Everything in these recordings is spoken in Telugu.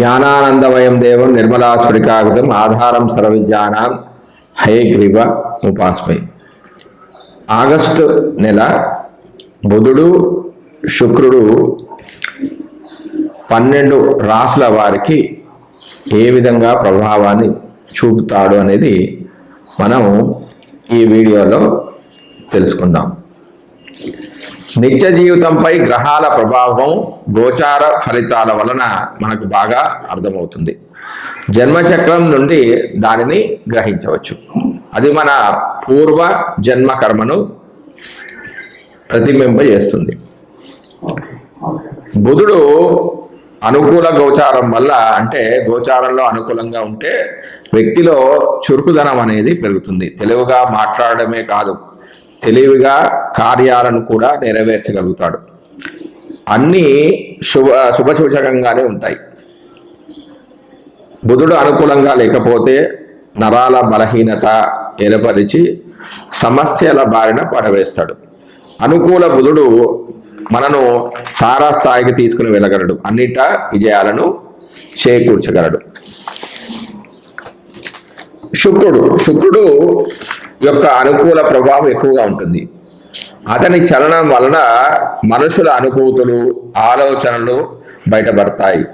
జ్ఞానానందమయం దేవం నిర్మలా స్ఫటికాగతం ఆధారం సర్వవిద్యానాం హయగ్రీవ ఉపాస్మై. ఆగస్టు నెల బుధుడు శుక్రుడు పన్నెండు రాసుల వారికి ఏ విధంగా ప్రభావాన్ని చూపుతాడు అనేది మనం ఈ వీడియోలో తెలుసుకుందాం. నిత్య జీవితంపై గ్రహాల ప్రభావం గోచార ఫలితాల వలన మనకు బాగా అర్థమవుతుంది. జన్మచక్రం నుండి దానిని గ్రహించవచ్చు. అది మన పూర్వ జన్మ కర్మను ప్రతిబింబజేస్తుంది. బుధుడు అనుకూల గోచారం వల్ల అంటే గోచారంలో అనుకూలంగా ఉంటే వ్యక్తిలో చురుకుదనం అనేది పెరుగుతుంది. తెలివిగా మాట్లాడడమే కాదు. తెలివిగా కార్యాలను కూడా నెరవేర్చగలుగుతాడు. అన్నీ శుభ శుభసూచకంగానే ఉంటాయి. బుధుడు అనుకూలంగా లేకపోతే నరాల బలహీనత ఏర్పరిచి సమస్యల బారిన పడవేస్తాడు. అనుకూల బుధుడు మనను తారాస్థాయికి తీసుకుని వెళ్ళగలడు. అన్నిట విజయాలను చేకూర్చగలడు. శుక్రుడు శుక్రుడు యొక్క అనుకూల ప్రభావం ఎక్కువగా ఉంటుంది. అతని చలనం వలన మనుషుల అనుభూతులు ఆలోచనలు బయటపడతాయి.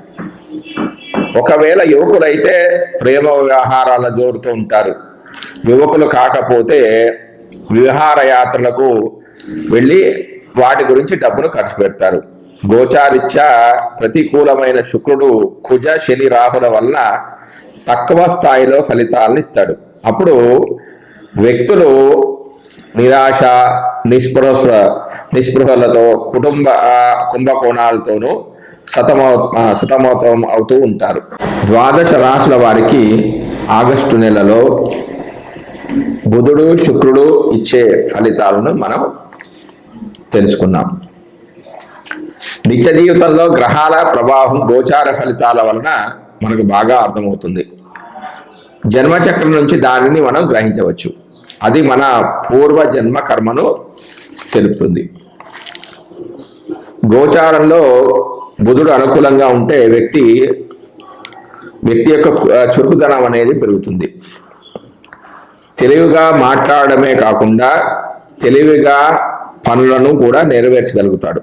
ఒకవేళ యువకులైతే ప్రేమ వ్యవహారాల జోరుతూ ఉంటారు. యువకులు కాకపోతే విహారయాత్రలకు వెళ్ళి వాటి గురించి డబ్బును ఖర్చు పెడతారు. గోచారిత్యా ప్రతికూలమైన శుక్రుడు కుజ శని రాహుల వల్ల తక్కువ స్థాయిలో ఫలితాలను ఇస్తాడు. అప్పుడు వ్యక్తులు నిరాశ నిస్పృహ నిస్పృహలతో కుటుంబ కుంభకోణాలతోనూ సతమౌ ఆ, సతమతం అవుతూ ఉంటారు. ద్వాదశ రాశుల వారికి ఆగస్టు నెలలో బుధుడు శుక్రుడు ఇచ్చే ఫలితాలను మనం తెలుసుకున్నాం. నిత్య జీవితంలో గ్రహాల ప్రభావం గోచార ఫలితాల వలన మనకు బాగా అర్థమవుతుంది. జన్మచక్రం నుంచి దానిని మనం గ్రహించవచ్చు. అది మన పూర్వ జన్మ కర్మను తెలుపుతుంది. గోచారంలో బుధుడు అనుకూలంగా ఉంటే వ్యక్తి వ్యక్తి యొక్క చురుకుదనం అనేది పెరుగుతుంది. తెలివిగా మాట్లాడడమే కాకుండా తెలివిగా పనులను కూడా నెరవేర్చగలుగుతాడు.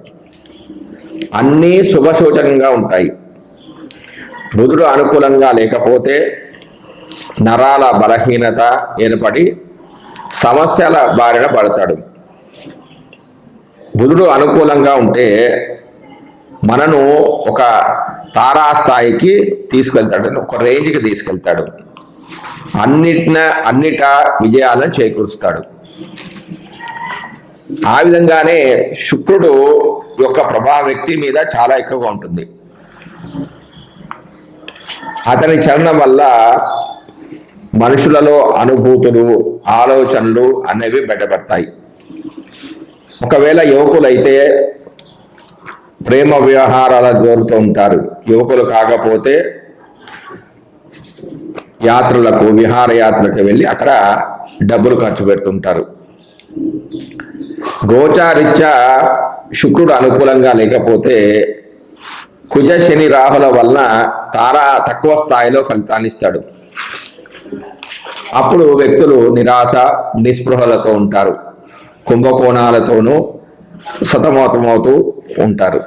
అన్నీ శుభసూచకంగా ఉంటాయి. బుధుడు అనుకూలంగా లేకపోతే నరాల బలహీనత ఏర్పడి సమస్యల బారిన పడతాడు. బుధుడు అనుకూలంగా ఉంటే మనను ఒక తారాస్థాయికి తీసుకెళ్తాడు ఒక రేంజ్కి తీసుకెళ్తాడు. అన్నిటిన అన్నిట విజయాలను చేకూరుస్తాడు. ఆ విధంగానే శుక్రుడు యొక్క ప్రభావం వ్యక్తి మీద చాలా ఎక్కువగా ఉంటుంది. అతని చలనం వల్ల మనుషులలో అనుభూతులు ఆలోచనలు అనేవి బయటపడతాయి. ఒకవేళ యువకులైతే ప్రేమ వ్యవహారాల జోరుతూ ఉంటారు. యువకులు కాకపోతే యాత్రలకు విహారయాత్రలకు వెళ్ళి అక్కడ డబ్బులు ఖర్చు పెడుతుంటారు. గోచారిత్యా శుక్రుడు అనుకూలంగా లేకపోతే కుజ శని రాహుల వలన తారా తక్కువ స్థాయిలో ఫలితాన్ని ఇస్తాడు. అప్పుడు వ్యక్తులు నిరాశ నిస్పృహలతో ఉంటారు. కుంభకోణాలతోనూ సతమతమవుతూ ఉంటారు.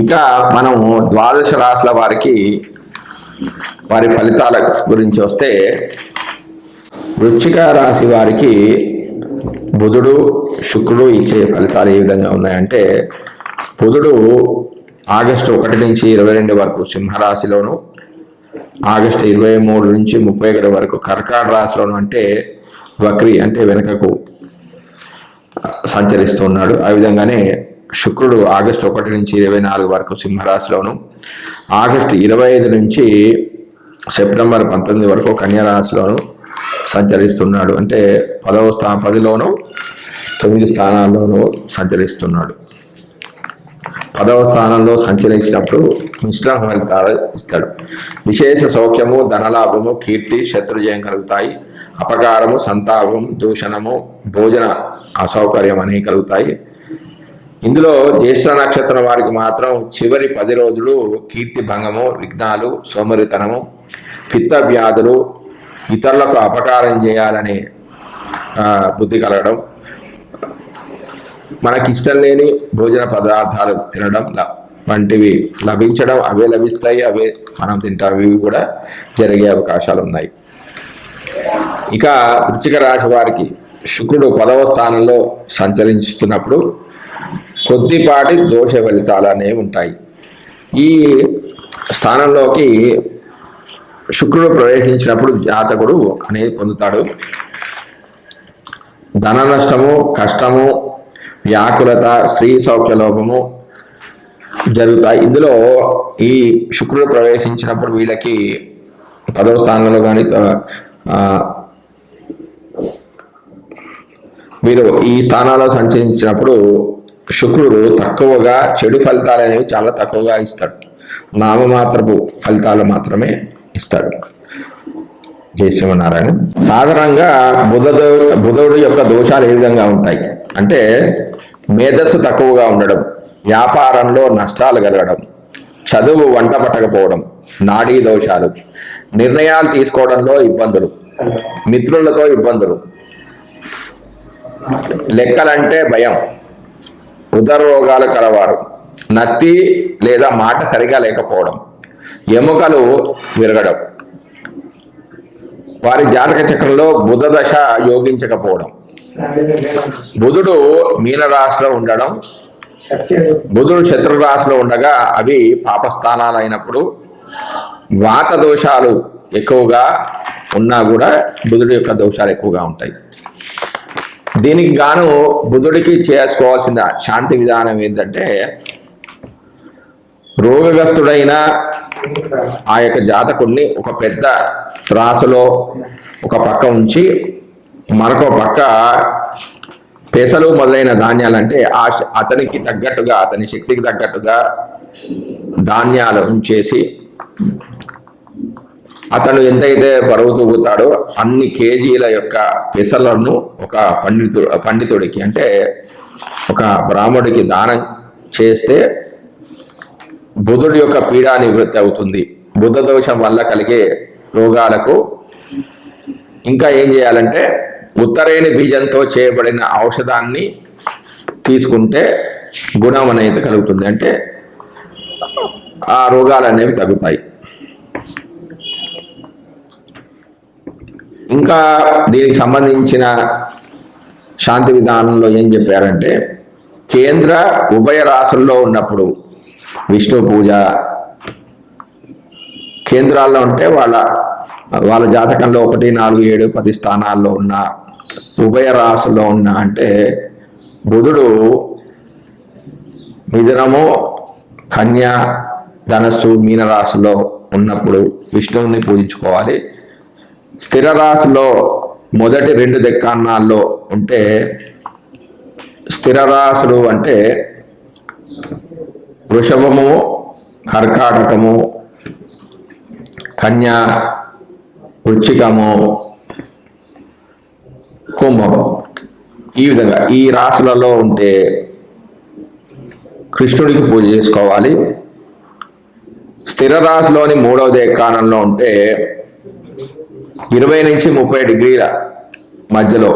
ఇంకా మనం ద్వాదశ రాశుల వారికి వారి ఫలితాల గురించి వస్తే వృచ్చిక రాశి వారికి బుధుడు శుక్రుడు ఇచ్చే ఫలితాలు ఏ విధంగా ఉన్నాయంటే బుధుడు ఆగస్టు ఒకటి నుంచి ఇరవై రెండు వరకు సింహరాశిలోను ఆగస్టు ఇరవై మూడు నుంచి ముప్పై ఒకటి వరకు కర్కాట రాశిలోను అంటే వక్రి అంటే వెనుకకు సంచరిస్తున్నాడు. ఆ విధంగానే శుక్రుడు ఆగస్టు ఒకటి నుంచి ఇరవై నాలుగు వరకు సింహరాశిలోను ఆగస్టు ఇరవై ఐదు నుంచి సెప్టెంబర్ పంతొమ్మిది వరకు కన్యారాశిలోను సంచరిస్తున్నాడు. అంటే పదవ స్థా పదిలోను తొమ్మిది స్థానాల్లోనూ సంచరిస్తున్నాడు. పదవ స్థానంలో సంచరించినప్పుడు మిశ్రమ ఫలితాలు ఇస్తాడు. విశేష సౌఖ్యము ధనలాభము కీర్తి శత్రుజయం కలుగుతాయి. అపకారము సంతాపం దూషణము భోజన అసౌకర్యం అనేవి కలుగుతాయి. ఇందులో జ్యేష్ఠ నక్షత్రం వారికి మాత్రం చివరి పది రోజులు కీర్తి భంగము విఘ్నాలు సోమరితనము పిత్త వ్యాధులు ఇతరులకు అపకారం చేయాలనే బుద్ధి కలగడం మనకి ఇష్టం లేని భోజన పదార్థాలు తినడం వంటివి లభించడం అవే లభిస్తాయి అవే మనం తింటాం ఇవి కూడా జరిగే అవకాశాలు ఉన్నాయి ఇక వృచ్చిక రాశి వారికి శుక్రుడు పదవ స్థానంలో సంచరిస్తున్నప్పుడు కొద్దిపాటి దోష ఫలితాలు అనేవి ఉంటాయి. ఈ స్థానంలోకి శుక్రుడు ప్రవేశించినప్పుడు జాతకుడు అనేది పొందుతాడు. ధన నష్టము కష్టము వ్యాకులత స్త్రీ సౌఖ్య లోపము జరుగుతాయి. ఇందులో ఈ శుక్రుడు ప్రవేశించినప్పుడు వీళ్ళకి పదవ స్థానంలో కానీ వీరు ఈ స్థానాల్లో సంచరించినప్పుడు శుక్రుడు తక్కువగా చెడు ఫలితాలు అనేవి చాలా తక్కువగా ఇస్తాడు. నామమాత్రపు ఫలితాలు మాత్రమే ఇస్తాడు. జయ శ్రీమనారాయణ సాధారణంగా బుధ బుధుడు యొక్క దోషాలు ఏ విధంగా ఉంటాయి? అంటే మేధస్సు తక్కువగా ఉండడం వ్యాపారంలో నష్టాలు కలగడం చదువు వంట పట్టకపోవడం నాడీ దోషాలు నిర్ణయాలు తీసుకోవడంలో ఇబ్బందులు మిత్రులతో ఇబ్బందులు లెక్కలంటే భయం ఉదర రోగాలు కలవారు నత్తి లేదా మాట సరిగా లేకపోవడం ఎముకలు విరగడం వారి జాతక చక్రంలో బుధ దశ యోగించకపోవడం. బుధుడు మీనరాశిలో ఉండడం బుధుడు శత్రు రాశిలో ఉండగా అవి పాపస్థానాలు అయినప్పుడు వాత దోషాలు ఎక్కువగా ఉన్నా కూడా బుధుడి యొక్క దోషాలు ఎక్కువగా ఉంటాయి. దీనికి గాను బుధుడికి చేసుకోవాల్సిన శాంతి విధానం ఏంటంటే రోగగ్రస్తుడైన ఆ యొక్క జాతకుడిని ఒక పెద్ద త్రాసులో ఒక పక్క ఉంచి మరొక పక్క పెసలు మొదలైన ధాన్యాలు అంటే ఆ శ- అతనికి తగ్గట్టుగా అతని శక్తికి తగ్గట్టుగా ధాన్యాలు ఉంచేసి అతను ఎంతైతే బరువు తూగుతాడో అన్ని కేజీల యొక్క పెసలను ఒక పండితుడు పండితుడికి అంటే ఒక బ్రాహ్మడికి దానం చేస్తే బుధుడి యొక్క పీడా నివృత్తి అవుతుంది. బుధ దోషం వల్ల కలిగే రోగాలకు ఇంకా ఏం చేయాలంటే ఉత్తరేణి బీజంతో చేయబడిన ఔషధాన్ని తీసుకుంటే గుణం అనేది కలుగుతుంది. అంటే ఆ రోగాలు అనేవి తగ్గుతాయి. ఇంకా దీనికి సంబంధించిన శాంతి విధానంలో ఏం చెప్పారంటే కేంద్ర ఉభయ రాసుల్లో ఉన్నప్పుడు విష్ణు పూజ కేంద్రాల్లో ఉంటే వాళ్ళ వాళ్ళ జాతకంలో ఒకటి నాలుగు ఏడు పది స్థానాల్లో ఉన్న ఉభయ రాసుల్లో ఉన్న అంటే బుధుడు మిథునము కన్య ధనస్సు మీనరాశిలో ఉన్నప్పుడు విష్ణువుని పూజించుకోవాలి. స్థిర రాశిలో మొదటి రెండు దెక్కాన్నాల్లో ఉంటే స్థిర రాశులు అంటే వృషభము కర్కాటకము కన్య వృచ్చికము కుంభము. ఈ విధంగా ఈ రాశులలో ఉంటే కృష్ణుడికి పూజ చేసుకోవాలి. స్థిర రాశిలోని మూడవ దేకానంలో ఉంటే ఇరవై నుంచి ముప్పై డిగ్రీల మధ్యలో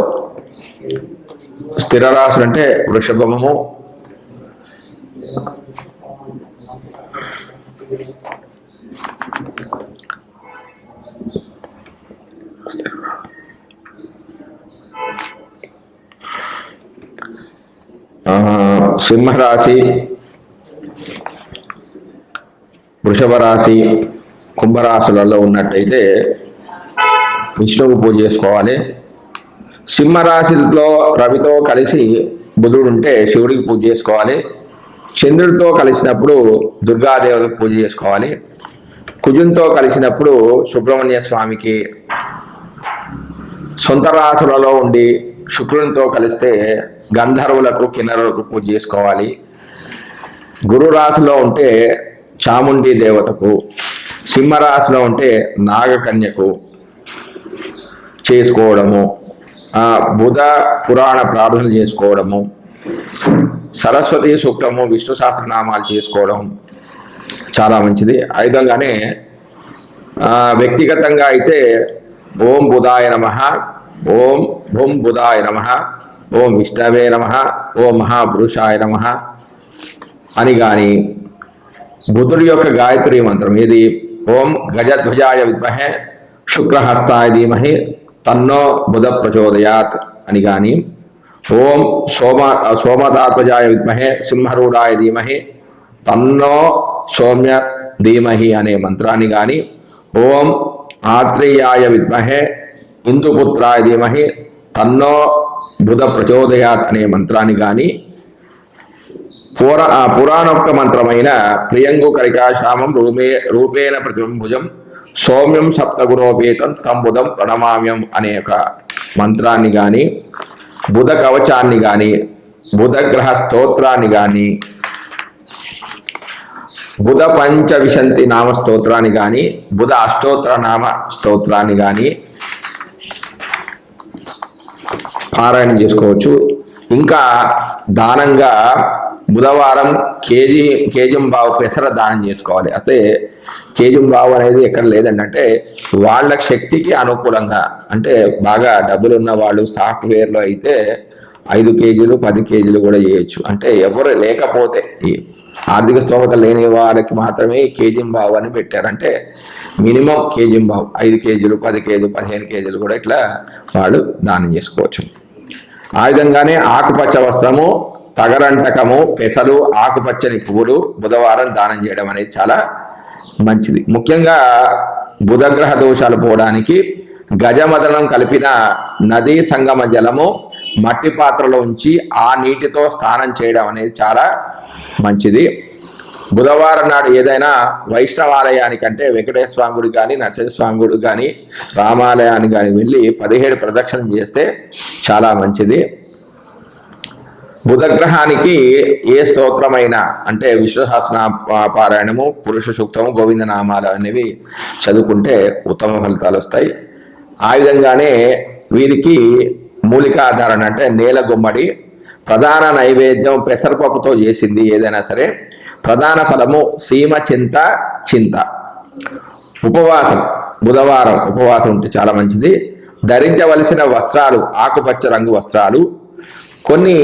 స్థిర రాశులు అంటే వృషభము సింహరాశి వృషభ రాశి కుంభరాశులలో ఉన్నట్టయితే విష్ణువు పూజ చేసుకోవాలి. సింహరాశిలో రవితో కలిసి బుధుడు ఉంటే శివుడికి పూజ చేసుకోవాలి. చంద్రుడితో కలిసినప్పుడు దుర్గాదేవులకు పూజ చేసుకోవాలి. కుజుంతో కలిసినప్పుడు సుబ్రహ్మణ్య స్వామికి సొంత రాశులలో ఉండి శుక్రునితో కలిస్తే గంధర్వులకు కిన్నరులకు పూజ చేసుకోవాలి. గురు రాశిలో ఉంటే చాముండి దేవతకు సింహరాశిలో ఉంటే నాగకన్యకు చేసుకోవడము బుధ పురాణ ప్రార్థన చేసుకోవడము సరస్వతి సూక్తము విష్ణు సహస్రనామాలు చేసుకోవడం చాలా మంచిది. ఆ విధంగానే వ్యక్తిగతంగా అయితే ఓం బుధాయ నమ ఓం ఓం బుధాయ నమ ఓం విష్ణవే నమ ఓం మహాపురుషాయ నమ అని కానీ బుధుడి యొక్క గాయత్రి మంత్రం ఇది ఓం గజధ్వజాయ విద్మహే శుక్రహస్తాయ ధీమహి తన్నో బుధ ప్రచోదయాత్ అని కానీ ఓం సోమ సోమదాత్వజాయ విద్మహే సింహరూఢాయ ధీమహి తన్నో సౌమ్య ధీమహి అనే మంత్రాన్ని కానీ ఓం ఆత్రేయాయ విద్మహే ఇందుపుత్రాయ ధీమహి తన్నో బుధ ప్రచోదయాత్ అనే మంత్రాన్ని కానీ పురా పురాణోక్త మంత్రమైన ప్రియంగు కరికాశామం రూపే రూపేణ ప్రతిభుజం సౌమ్యం సప్తగుణోపేతం తం ప్రణమామ్యం అనే ఒక మంత్రాన్ని కానీ బుధ కవచాన్ని కానీ బుధగ్రహ స్తోత్రాన్ని కానీ బుధ పంచవిశంతి నామ స్తోత్రాన్ని కానీ బుధ అష్టోత్తర నామ స్తోత్రాన్ని కానీ పారాయణం చేసుకోవచ్చు. ఇంకా దానంగా బుధవారం కేజీ కేజంబావు పెసర దానం చేసుకోవాలి. అయితే కేజంబావు అనేది ఎక్కడ లేదండి అంటే వాళ్ళ శక్తికి అనుకూలంగా అంటే బాగా డబ్బులు ఉన్న వాళ్ళు సాఫ్ట్వేర్లో అయితే ఐదు కేజీలు పది కేజీలు కూడా చేయొచ్చు. అంటే ఎవరు లేకపోతే ఆర్థిక స్తోమత లేని వారికి మాత్రమే ఈ అని పెట్టారంటే మినిమం కేజంబావు ఐదు కేజీలు పది కేజీలు పదిహేను కేజీలు కూడా ఇట్లా వాళ్ళు దానం చేసుకోవచ్చు. ఆ విధంగానే ఆకుపచ్చ వస్త్రము తగరంటకము పెసలు ఆకుపచ్చని పువ్వులు బుధవారం దానం చేయడం అనేది చాలా మంచిది. ముఖ్యంగా బుధగ్రహ దోషాలు పోవడానికి గజమదనం కలిపిన నదీ సంగమ జలము మట్టి పాత్రలో ఉంచి ఆ నీటితో స్నానం చేయడం అనేది చాలా మంచిది. బుధవారం నాడు ఏదైనా వైష్ణవాలయానికంటే వెంకటేశ్వర స్వామి గుడి కానీ నరసింహ స్వామి గుడి కానీ రామాలయానికి కానీ వెళ్ళి పదిహేడు ప్రదక్షిణ చేస్తే చాలా మంచిది. బుధగ్రహానికి ఏ స్తోత్రమైన అంటే విశ్వసహస్ర పారాయణము పురుష సూక్తము గోవింద నామాలు అనేవి చదువుకుంటే ఉత్తమ ఫలితాలు వస్తాయి. ఆ విధంగానే వీరికి మూలికాధారణ అంటే నేల గుమ్మడి ప్రధాన నైవేద్యం పెసరపప్పుతో చేసింది ఏదైనా సరే ప్రధాన ఫలము సీమ చింత చింత. ఉపవాసం బుధవారం ఉపవాసం ఉంటే చాలా మంచిది. ధరించవలసిన వస్త్రాలు ఆకుపచ్చ రంగు వస్త్రాలు. కొన్ని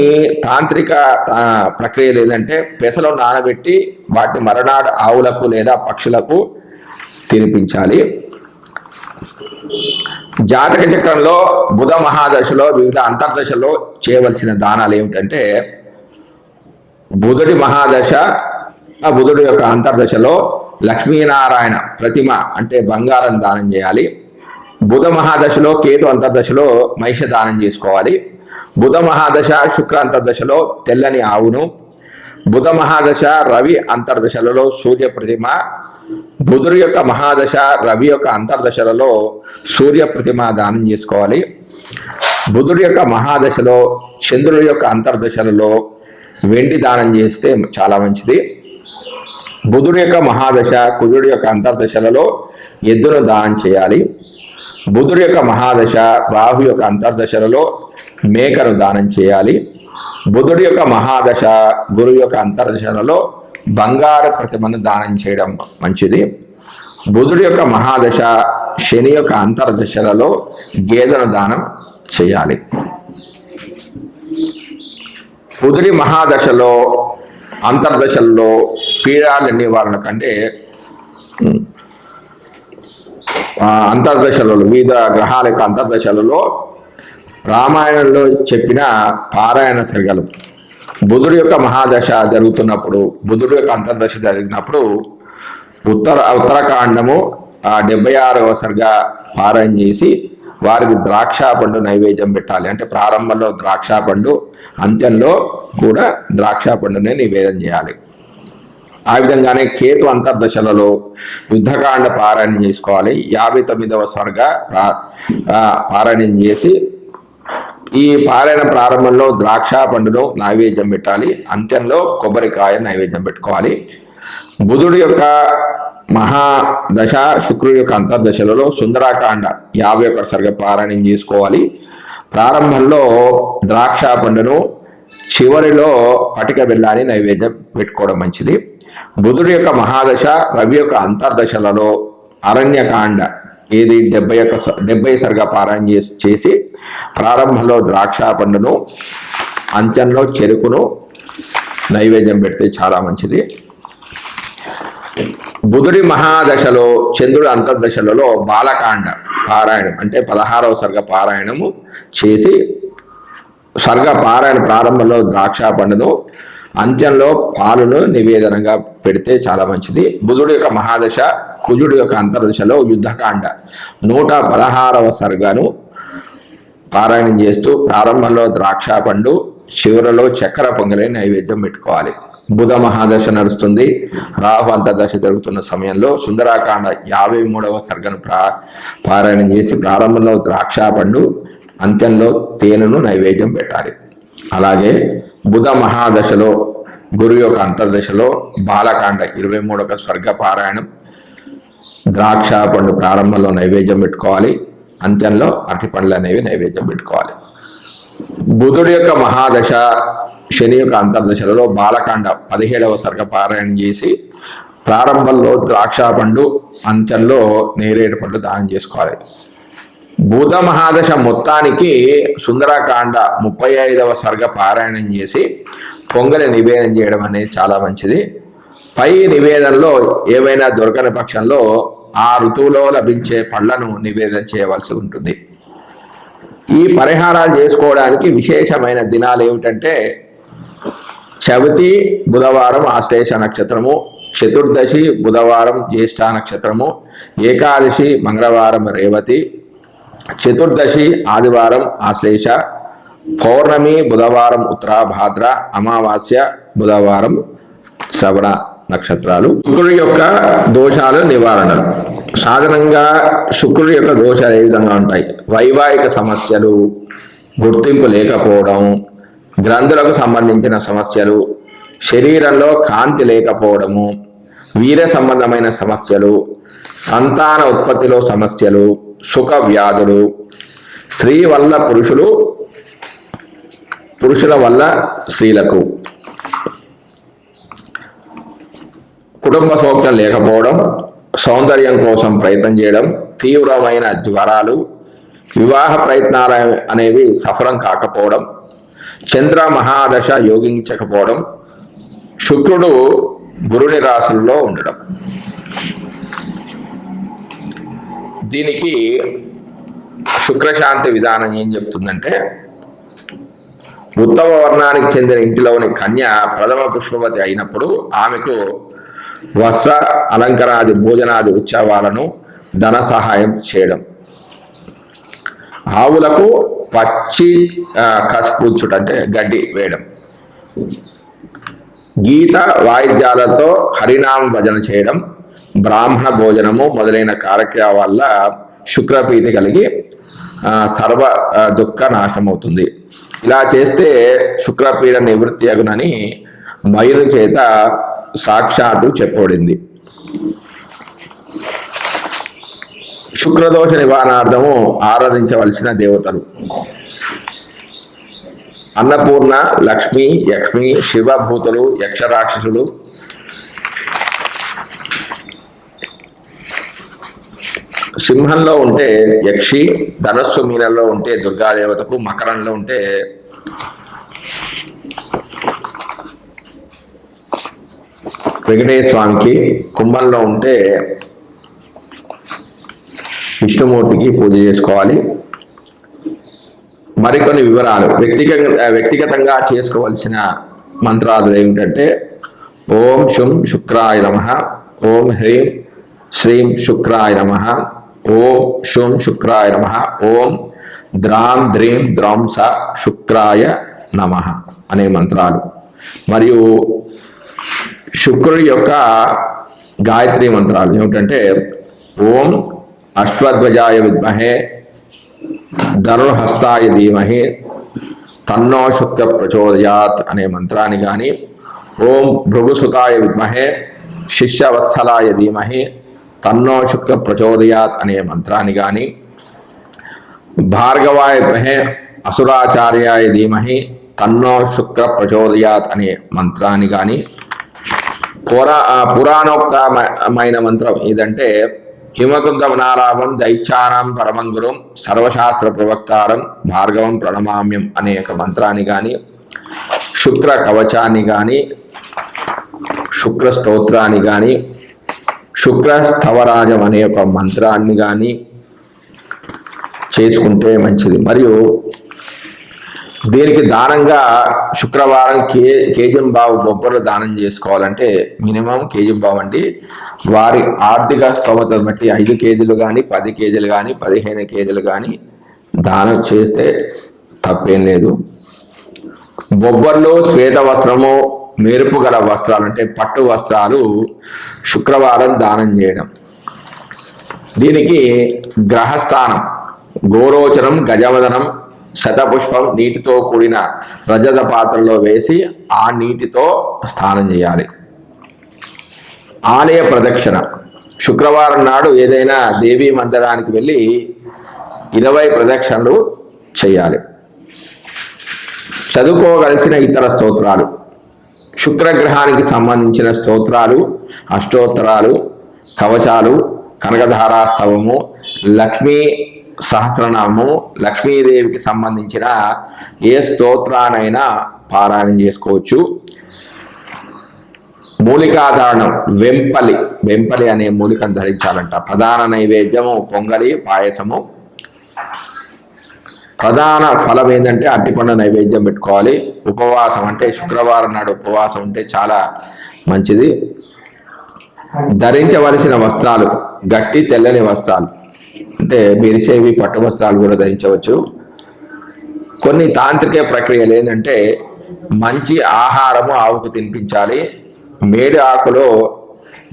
తాంత్రిక ప్రక్రియలు ఏంటంటే పెసలో నానబెట్టి వాటిని మరనాడు ఆవులకు లేదా పక్షులకు తినిపించాలి. జాతక చక్రంలో బుధ మహాదశలో వివిధ అంతర్దశలో చేయవలసిన దానాలు ఏమిటంటే బుధుడి మహాదశ ఆ బుధుడి యొక్క అంతర్దశలో లక్ష్మీనారాయణ ప్రతిమ అంటే బంగారం దానం చేయాలి. బుధ మహాదశలో కేతు అంతర్దశలో మహిష దానం చేసుకోవాలి. బుధ మహాదశ శుక్ర అంతర్దశలో తెల్లని ఆవును. బుధ మహాదశ రవి అంతర్దశలలో సూర్య ప్రతిమ. బుధుడి యొక్క మహాదశ రవి యొక్క అంతర్దశలలో సూర్య ప్రతిమ దానం చేసుకోవాలి. బుధుడి యొక్క మహాదశలో చంద్రుడి యొక్క అంతర్దశలలో వెండి దానం చేస్తే చాలా మంచిది. బుధుడి యొక్క మహాదశ కుజుడి యొక్క అంతర్దశలలో ఎద్దును దానం చేయాలి. బుధుడి యొక్క మహాదశ రాహు యొక్క అంతర్దశలలో మేకను దానం చేయాలి. బుధుడి యొక్క మహాదశ గురువు యొక్క అంతర్దశలలో బంగారు ప్రతిమను దానం చేయడం మంచిది. బుధుడి యొక్క మహాదశ శని యొక్క అంతర్దశలలో గేదెను దానం చేయాలి. బుధుడి మహాదశలో అంతర్దశల్లో పీడాల నివారణ కంటే అంతర్దశలలో వివిధ గ్రహాల యొక్క అంతర్దశలలో రామాయణంలో చెప్పిన పారాయణ సరిగలు. బుధుడు యొక్క మహాదశ జరుగుతున్నప్పుడు బుధుడు యొక్క అంతర్దశ జరిగినప్పుడు ఉత్తర ఉత్తరకాండము ఆ డెబ్బై ఆరవ సరిగా పారాయణ చేసి వారికి ద్రాక్ష పండు నైవేద్యం పెట్టాలి. అంటే ప్రారంభంలో ద్రాక్ష పండు అంత్యంలో కూడా ద్రాక్ష పండునే నివేదన చేయాలి. ఆ విధంగానే కేతు అంతర్దశలలో యుద్ధకాండ పారాయణం చేసుకోవాలి. యాభై తొమ్మిదవ స్వర్గ పారాయణం చేసి ఈ పారాయణ ప్రారంభంలో ద్రాక్ష పండును నైవేద్యం పెట్టాలి. అంత్యంలో కొబ్బరికాయ నైవేద్యం పెట్టుకోవాలి. బుధుడు యొక్క మహాదశ శుక్రుడి యొక్క అంతర్దశలలో సుందరాకాండ యాభై ఒక్క సరిగా పారాయణం చేసుకోవాలి. ప్రారంభంలో ద్రాక్ష పండును చివరిలో పటిక బెల్లాన్ని నైవేద్యం పెట్టుకోవడం మంచిది. బుధుడి యొక్క మహాదశ రవి యొక్క అంతర్దశలలో అరణ్యకాండ ఏది డెబ్బై యొక్క డెబ్బై సరిగా పారాయణ చేసి చేసి ప్రారంభంలో ద్రాక్ష పండును అంచంలో చెరుకును నైవేద్యం పెడితే చాలా మంచిది. బుధుడి మహాదశలో చంద్రుడి అంతర్దశలలో బాలకాండ పారాయణం. అంటే పదహారవ సర్గ పారాయణము చేసి సర్గ పారాయణ ప్రారంభంలో ద్రాక్ష పండును అంత్యంలో పాలును నివేదనగా పెడితే చాలా మంచిది. బుధుడి యొక్క మహాదశ కుజుడి యొక్క అంతర్దశలో యుద్ధకాండ. నూట పదహారవ సర్గను పారాయణం చేస్తూ ప్రారంభంలో ద్రాక్ష పండు చివరలో చక్కెర పొంగలి నైవేద్యం పెట్టుకోవాలి. బుధ మహాదశ నడుస్తుంది. రాహు అంతర్దశ జరుగుతున్న సమయంలో సుందరాకాండ యాభై మూడవ సర్గను ప్రా పారాయణం చేసి ప్రారంభంలో ద్రాక్ష పండు అంత్యంలో తేనెను నైవేద్యం పెట్టాలి. అలాగే బుధ మహాదశలో గురు యొక్క అంతర్దశలో బాలకాండ ఇరవై మూడవ స్వర్గ పారాయణం ద్రాక్ష పండు ప్రారంభంలో నైవేద్యం పెట్టుకోవాలి. అంత్యంలో అరటి పండ్లు అనేవి నైవేద్యం పెట్టుకోవాలి. బుధుడి యొక్క మహాదశ శని యొక్క అంతర్దశలలో బాలకాండ పదిహేడవ సర్గ పారాయణం చేసి ప్రారంభంలో ద్రాక్ష పండు అంత్యంలో నేరేడు పండు దానం చేసుకోవాలి. బుధ మహాదశ మొత్తానికి సుందరకాండ ముప్పై ఐదవ సర్గ పారాయణం చేసి పొంగలి నివేదన చేయడం అనేది చాలా మంచిది. పై నివేదనలో ఏవైనా దొరకని పక్షంలో ఆ ఋతువులో లభించే పళ్ళను నివేదన చేయవలసి ఉంటుంది. ఈ పరిహారాలు చేసుకోవడానికి విశేషమైన దినాలు ఏమిటంటే చవితి బుధవారం ఆశ్లేష నక్షత్రము చతుర్దశి బుధవారం జ్యేష్ఠ నక్షత్రము ఏకాదశి మంగళవారం రేవతి చతుర్దశి ఆదివారం ఆశ్లేష పౌర్ణమి బుధవారం ఉత్తరాభాద్ర అమావాస్య బుధవారం శ్రవణ. నక్షత్రాలు. శుక్రుడి యొక్క దోషాలు నివారణలు సాధారణంగా శుక్రుడి యొక్క దోషాలు ఏ విధంగా ఉంటాయి? వైవాహిక సమస్యలు గుర్తింపు లేకపోవడం గ్రంథులకు సంబంధించిన సమస్యలు శరీరంలో కాంతి లేకపోవడము వీర సంబంధమైన సమస్యలు సంతాన ఉత్పత్తిలో సమస్యలు సుఖ వ్యాధులు స్త్రీ వల్ల పురుషులు పురుషుల వల్ల స్త్రీలకు. కుటుంబ సౌఖ్యం లేకపోవడం సౌందర్యం కోసం ప్రయత్నం చేయడం తీవ్రమైన జ్వరాలు వివాహ ప్రయత్నాలు అనేవి సఫలం కాకపోవడం చంద్ర మహాదశ యోగించకపోవడం శుక్రుడు గురుని రాశుల్లో ఉండడం. దీనికి శుక్రశాంతి విధానం ఏం చెప్తుందంటే ఉత్తమ వర్ణానికి చెందిన ఇంటిలోని కన్య ప్రథమ పుష్పవతి అయినప్పుడు ఆమెకు వస్త్ర అలంకరాది భోజనాది ఉత్సవాలను ధన సహాయం చేయడం. ఆవులకు పచ్చి ఆ, కసిపుచ్చుట అంటే గడ్డి వేయడం. గీత వాయిద్యాలతో హరినామ భజన చేయడం. బ్రాహ్మణ భోజనము మొదలైన కార్యక్రమాల వల్ల శుక్రప్రీతి కలిగి సర్వ దుఃఖ నాశమవుతుంది ఇలా చేస్తే శుక్రపీడ నివృత్తి అగునని మయుని చేత సాక్షాత్తు చెప్పబడింది. శుక్రదోష నివారణార్థము ఆరాధించవలసిన దేవతలు. అన్నపూర్ణ లక్ష్మి యక్ష్మి శివభూతులు యక్షరాక్షసులు. సింహంలో ఉంటే యక్షి ధనస్సు మీనల్లో ఉంటే దుర్గాదేవతకు మకరంలో ఉంటే వెంకటేశ్వర స్వామికి కుంభంలో ఉంటే విష్ణుమూర్తికి పూజ చేసుకోవాలి. మరికొన్ని వివరాలు. వ్యక్తిగత వ్యక్తిగతంగా చేసుకోవలసిన మంత్రాలు ఏమిటంటే ఓం శుం శుక్రాయ నమ ఓం హ్రీం శ్రీం శుక్రాయ నమ ఓం శుం శుక్రాయ నమ ఓం ద్రాం ద్రీం ద్రాంస శుక్రాయ నమ అనే మంత్రాలు. మరియు శుక్రుడి యొక్క గాయత్రి మంత్రాలు ఏమిటంటే ఓం అశ్వధ్వజాయ విద్మహే ధనుర్హస్తాయ ధీమహి తన్నో శుక్ర ప్రచోదయాత్ అనే మంత్రాన్ని కానీ ఓం భృగుసుతాయ విద్మహే శిష్యవత్సలాయ ధీమహి తన్నో శుక్ర ప్రచోదయాత్ అనే మంత్రాన్ని కానీ భార్గవాయ విద్మహే అసురాచార్యాయ ధీమహి తన్నో శుక్ర ప్రచోదయాత్ అనే మంత్రాన్ని కానీ పురా పురాణోక్తమైన మంత్రం ఏదంటే హిమకుంద నారామం దైత్యానం పరమం గురుం సర్వశాస్త్ర ప్రవక్తారం భార్గవం ప్రణమామ్యం అనే ఒక మంత్రాన్ని కానీ శుక్ర కవచాన్ని కానీ శుక్ర స్తోత్రాన్ని కానీ శుక్ర స్థవరాజం అనే ఒక మంత్రాన్ని కానీ చేసుకుంటే మంచిది. మరియు దీనికి దానంగా శుక్రవారం కే కేజం బావు బొబ్బర్లు దానం చేసుకోవాలంటే మినిమం కేజం బావు అండి. వారి ఆర్థిక స్తోమత బట్టి ఐదు కేజీలు కానీ పది కేజీలు కానీ పదిహేను కేజీలు కానీ దానం చేస్తే తప్పేం లేదు. బొబ్బర్లు శ్వేత వస్త్రము మెరుపు గల వస్త్రాలు అంటే పట్టు వస్త్రాలు శుక్రవారం దానం చేయడం. దీనికి గ్రహస్థానం గోరోచరం గజవదనం శతపుష్పం నీటితో కూడిన రజత పాత్రలో వేసి ఆ నీటితో స్నానం చేయాలి. ఆలయ ప్రదక్షిణ. శుక్రవారం నాడు ఏదైనా దేవీ మందిరానికి వెళ్ళి ఇరవై ప్రదక్షిణలు చేయాలి. చదువుకోవలసిన ఇతర స్తోత్రాలు. శుక్రగ్రహానికి సంబంధించిన స్తోత్రాలు అష్టోత్తరాలు కవచాలు కనకధారాస్తవము లక్ష్మీ సహస్రనామము లక్ష్మీదేవికి సంబంధించిన ఏ స్తోత్రానైనా పారాయణం చేసుకోవచ్చు. మూలికాధారణం వెంపలి. వెంపలి అనే మూలికను ధరించాలంట. ప్రధాన నైవేద్యము పొంగలి పాయసము. ప్రధాన ఫలం ఏంటంటే అట్టిపండు నైవేద్యం పెట్టుకోవాలి. ఉపవాసం అంటే శుక్రవారం నాడు ఉపవాసం ఉంటే చాలా మంచిది. ధరించవలసిన వస్త్రాలు గట్టి తెల్లని వస్త్రాలు. అంటే మెరిసేవి పట్టు వస్త్రాలు కూడా ధరించవచ్చు. కొన్ని తాంత్రిక ప్రక్రియలు ఏంటంటే మంచి ఆహారము ఆవుకు తినిపించాలి. మేడి ఆకులో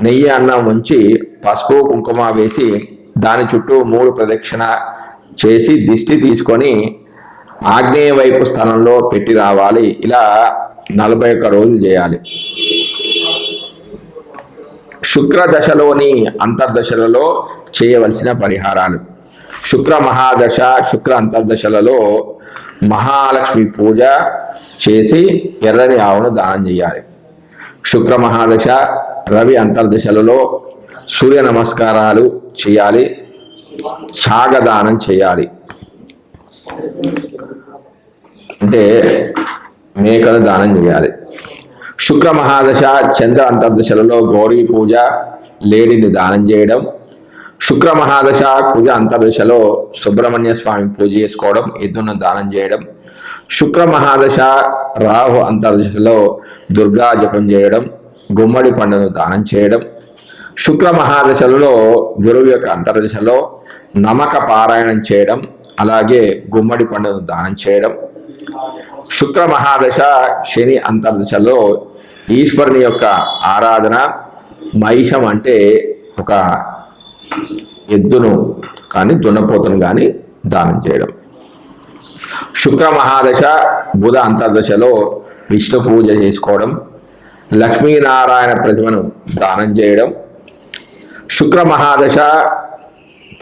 నెయ్యి అన్నం ఉంచి పసుపు కుంకుమ వేసి దాని చుట్టూ మూడు ప్రదక్షిణ చేసి దిష్టి తీసుకొని ఆగ్నేయ వైపు స్థలంలో పెట్టి రావాలి. ఇలా నలభై ఒక్క రోజులు చేయాలి. శుక్ర దశలోని అంతర్దశలలో చేయవలసిన పరిహారాలు. శుక్ర మహాదశ శుక్ర అంతర్దశలలో మహాలక్ష్మి పూజ చేసి ఎర్రని ఆవును దానం చేయాలి. శుక్ర మహాదశ రవి అంతర్దశలలో సూర్య నమస్కారాలు చేయాలి. ఛాగదానం చేయాలి. అంటే మేకలు దానం చేయాలి. శుక్ర మహాదశ చంద్ర అంతర్దశలలో గౌరీ పూజ లేడిని దానం చేయడం శుక్ర మహాదశ కుజ అంతర్దశలో సుబ్రహ్మణ్య స్వామి పూజ చేసుకోవడం ఎద్దును దానం చేయడం శుక్ర మహాదశ రాహు అంతర్దశలో దుర్గా జపం చేయడం గుమ్మడి పండును దానం చేయడం శుక్ర మహాదశలలో గురువు యొక్క అంతర్దశలో నమక పారాయణం చేయడం అలాగే గుమ్మడి పండును దానం చేయడం శుక్ర మహాదశ శని అంతర్దశలో ఈశ్వరుని యొక్క ఆరాధన మహిషం అంటే ఒక ఎద్దును కానీ దున్నపోతును కానీ దానం చేయడం. శుక్ర మహాదశ బుధ అంతర్దశలో విష్ణు పూజ చేసుకోవడం లక్ష్మీనారాయణ ప్రతిమను దానం చేయడం. శుక్ర మహాదశ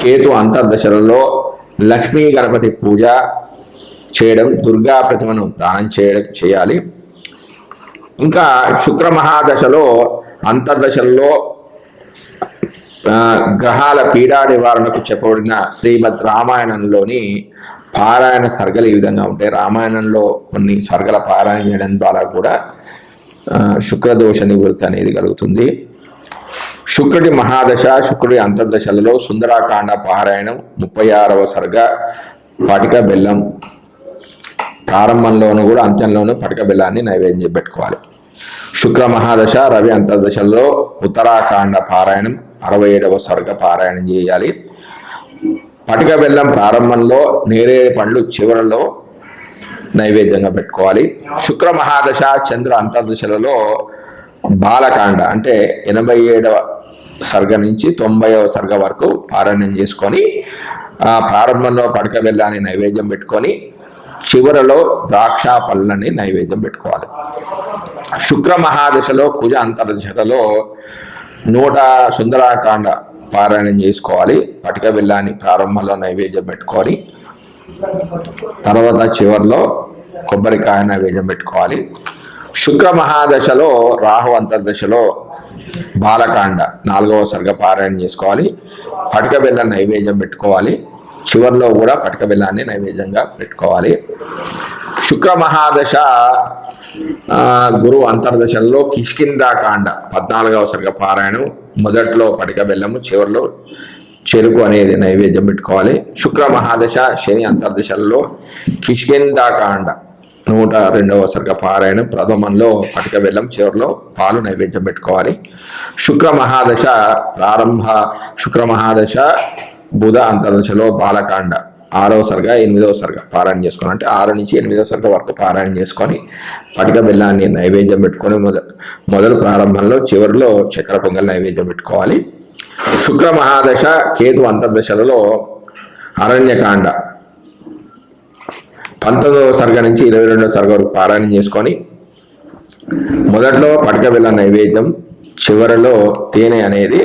కేతు అంతర్దశలలో లక్ష్మీ గణపతి పూజ చేయడం దుర్గా ప్రతిమను దానం చేయడం చేయాలి. ఇంకా శుక్ర మహాదశలో అంతర్దశల్లో గ్రహాల పీడా నివారణకు చెప్పబడిన శ్రీమద్ రామాయణంలోని పారాయణ సర్గలు ఈ విధంగా ఉంటాయి. రామాయణంలో కొన్ని సర్గల పారాయణ చేయడం ద్వారా కూడా శుక్రదోష నివృత్తి అనేది కలుగుతుంది. శుక్రుడి మహాదశ శుక్రుడి అంతర్దశలలో సుందరాకాండ పారాయణం ముప్పై ఆరవ సర్గ పాటిక బెల్లం ప్రారంభంలోనూ కూడా అంత్యంలోనూ పటిక బెల్లాన్ని నైవేద్యం పెట్టుకోవాలి. శుక్ర మహాదశ రవి అంతర్దశలో ఉత్తరాఖండ పారాయణం అరవై ఏడవ సర్గ పారాయణం చేయాలి. పటిక బెల్లం ప్రారంభంలో నేరేడు పండ్లు చివరలో నైవేద్యంగా పెట్టుకోవాలి. శుక్ర మహాదశ చంద్ర అంతర్దశలలో బాలకాండ అంటే ఎనభై ఏడవ సర్గ నుంచి తొంభైవ సర్గ వరకు పారాయణం చేసుకొని ప్రారంభంలో పడక బెల్లాన్ని నైవేద్యం పెట్టుకొని చివరలో ద్రాక్ష పళ్ళని నైవేద్యం పెట్టుకోవాలి. శుక్ర మహాదశలో కుజ అంతర్దశలో నూట సుందరాకాండ పారాయణం చేసుకోవాలి. పటిక బెల్లాన్ని ప్రారంభంలో నైవేద్యం పెట్టుకోవాలి. తర్వాత చివరిలో కొబ్బరికాయ నైవేద్యం పెట్టుకోవాలి. శుక్ర మహాదశలో రాహు అంతర్దశలో బాలకాండ నాలుగవ సర్గ పారాయణ చేసుకోవాలి. పటిక బెల్లం నైవేద్యం పెట్టుకోవాలి. చివరిలో కూడా పటిక బెల్లాన్ని నైవేద్యంగా పెట్టుకోవాలి. శుక్ర మహాదశ గురువు గురు అంతర్దశల్లో కిష్కిందాకాండ పద్నాలుగవ సరిగా పారాయణం. మొదట్లో పటిక బెల్లము చివరిలో చెరుకు అనేది నైవేద్యం పెట్టుకోవాలి. శుక్ర మహాదశ శని అంతర్దశల్లో కిష్కిందాకాండ నూట రెండవ సరిగా పారాయణం. ప్రథమంలో పటిక బెల్లం చివరిలో పాలు నైవేద్యం పెట్టుకోవాలి. శుక్ర మహాదశ ప్రారంభ శుక్ర మహాదశ బుధ అంతర్దశలో బాలకాండ. ఆరవ సర్గ ఎనిమిదవ సరిగా పారాయణ చేసుకొని అంటే ఆరు నుంచి ఎనిమిదవ సరిగా వరకు పారాయణ చేసుకొని పటిక బెల్లాన్ని నైవేద్యం పెట్టుకొని మొద మొదలు ప్రారంభంలో చివరిలో చక్కెర పొంగల్ నైవేద్యం పెట్టుకోవాలి. శుక్ర మహాదశ కేతు అంతర్దశలలో అరణ్యకాండ. పంతొమ్మిదవ సర్గ నుంచి ఇరవై రెండవ సరిగ వరకు పారాయణం చేసుకొని మొదట్లో పటిక బెల్ల నైవేద్యం చివరిలో తేనె అనేది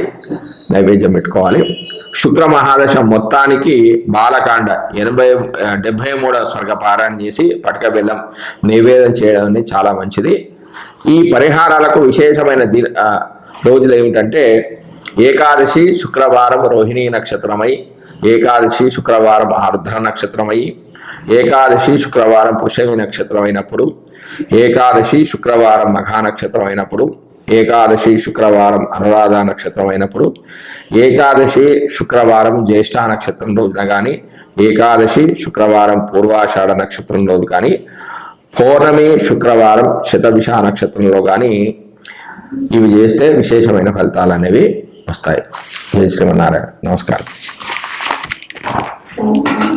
నైవేద్యం పెట్టుకోవాలి. శుక్ర మహాదశ మొత్తానికి బాలకాండ ఎనభై డెబ్బై మూడవ స్వర్గ పారాయణ చేసి పటక బెల్లం నివేదన చేయడం అనేది చాలా మంచిది. ఈ పరిహారాలకు విశేషమైన ది రోజులు ఏమిటంటే ఏకాదశి శుక్రవారం రోహిణీ నక్షత్రమై ఏకాదశి శుక్రవారం ఆర్ద్ర నక్షత్రమై ఏకాదశి శుక్రవారం పుషమి నక్షత్రం అయినప్పుడు ఏకాదశి శుక్రవారం మఘా నక్షత్రం అయినప్పుడు ఏకాదశి శుక్రవారం అనురాధ నక్షత్రం అయినప్పుడు ఏకాదశి శుక్రవారం జ్యేష్ఠ నక్షత్రం రోజున కానీ ఏకాదశి శుక్రవారం పూర్వాషాఢ నక్షత్రం రోజు కానీ పౌర్ణమి శుక్రవారం శతభిష నక్షత్రంలో కానీ ఇవి చేస్తే విశేషమైన ఫలితాలు అనేవి వస్తాయి. జయ శ్రీమన్నారాయణ. నమస్కారం. నమస్కారం.